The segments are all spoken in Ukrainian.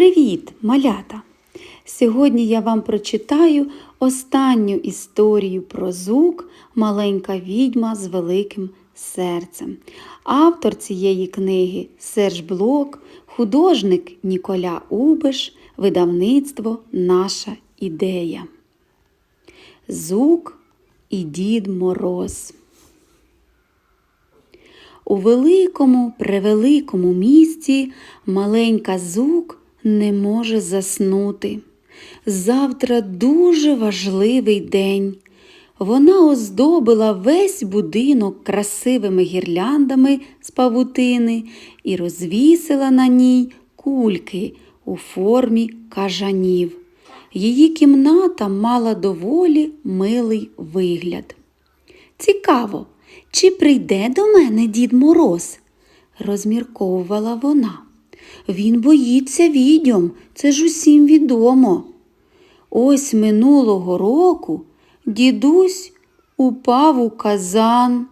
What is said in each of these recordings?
Привіт, малята! Сьогодні я вам прочитаю останню історію про зук Маленька відьма з великим серцем. Автор цієї книги Серж Блок, художник Ніколя Убиш, видавництво Наша ідея. Зук і Дід Мороз. У великому, превеликому місті маленька зук не може заснути. Завтра дуже важливий день. Вона оздобила весь будинок красивими гірляндами з павутини і розвісила на ній кульки у формі кажанів. Її кімната мала доволі милий вигляд. Цікаво, чи прийде до мене дід Мороз? розмірковувала вона. Він боїться відьом, це ж усім відомо. Ось минулого року дідусь упав у казан,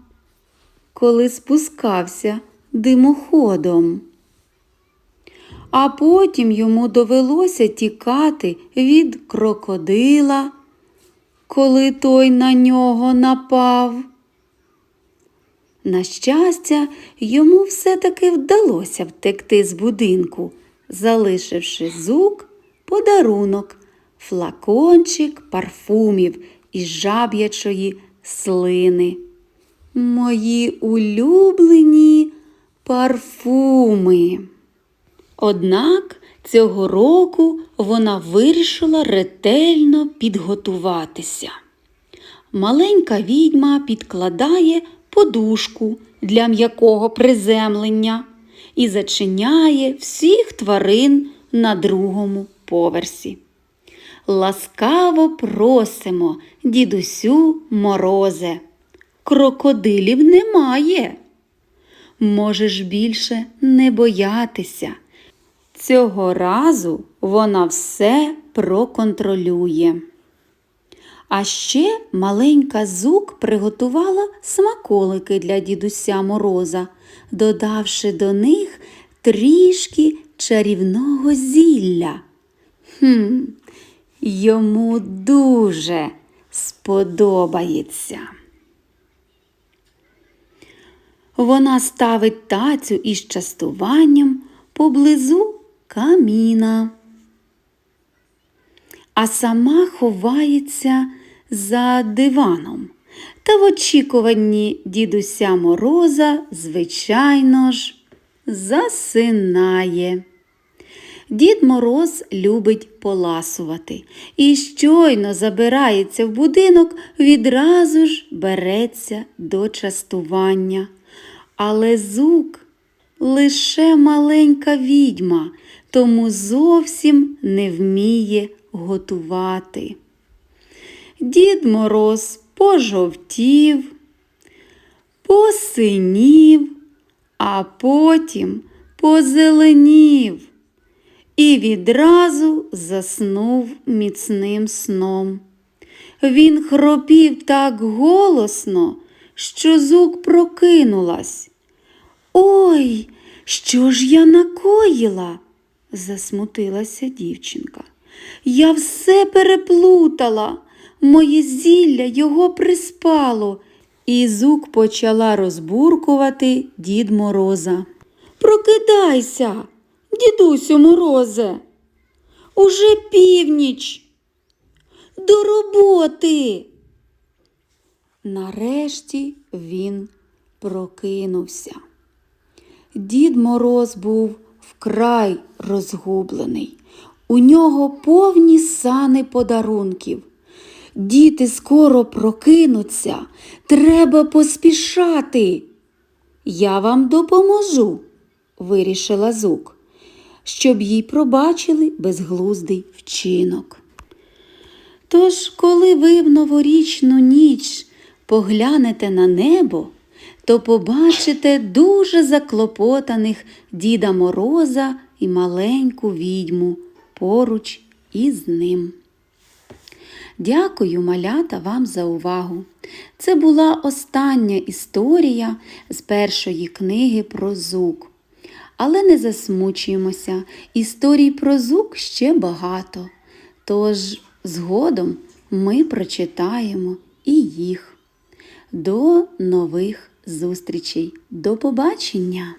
коли спускався димоходом. А потім йому довелося тікати від крокодила, коли той на нього напав. На щастя, йому все-таки вдалося втекти з будинку, залишивши зук подарунок, флакончик парфумів із жаб'ячої слини. Мої улюблені парфуми. Однак цього року вона вирішила ретельно підготуватися. Маленька відьма підкладає подушку для м'якого приземлення і зачиняє всіх тварин на другому поверсі. Ласкаво просимо, дідусю морозе. Крокодилів немає. Можеш більше не боятися. Цього разу вона все проконтролює. А ще маленька зук приготувала смаколики для дідуся Мороза, додавши до них трішки чарівного зілля. Хм, йому дуже сподобається. Вона ставить тацю із частуванням поблизу каміна, а сама ховається за диваном. Та в очікуванні дідуся Мороза, звичайно ж, засинає. Дід Мороз любить поласувати і щойно забирається в будинок, відразу ж береться до частування. Але зук лише маленька відьма, тому зовсім не вміє готувати. Дід Мороз пожовтів, посинів, а потім позеленів і відразу заснув міцним сном. Він хропів так голосно, що зук прокинулась. Ой, що ж я накоїла? засмутилася дівчинка. Я все переплутала, моє зілля його приспало, і зук почала розбуркувати дід Мороза. Прокидайся, дідусю морозе, уже північ. До роботи. Нарешті він прокинувся. Дід Мороз був вкрай розгублений. У нього повні сани подарунків. Діти скоро прокинуться, треба поспішати. Я вам допоможу, вирішила зук, щоб їй пробачили безглуздий вчинок. Тож, коли ви в новорічну ніч поглянете на небо, то побачите дуже заклопотаних Діда Мороза і маленьку відьму поруч із ним. Дякую, малята, вам за увагу. Це була остання історія з першої книги про зук. Але не засмучуємося, історій про зук ще багато. Тож згодом ми прочитаємо і їх. До нових зустрічей. До побачення!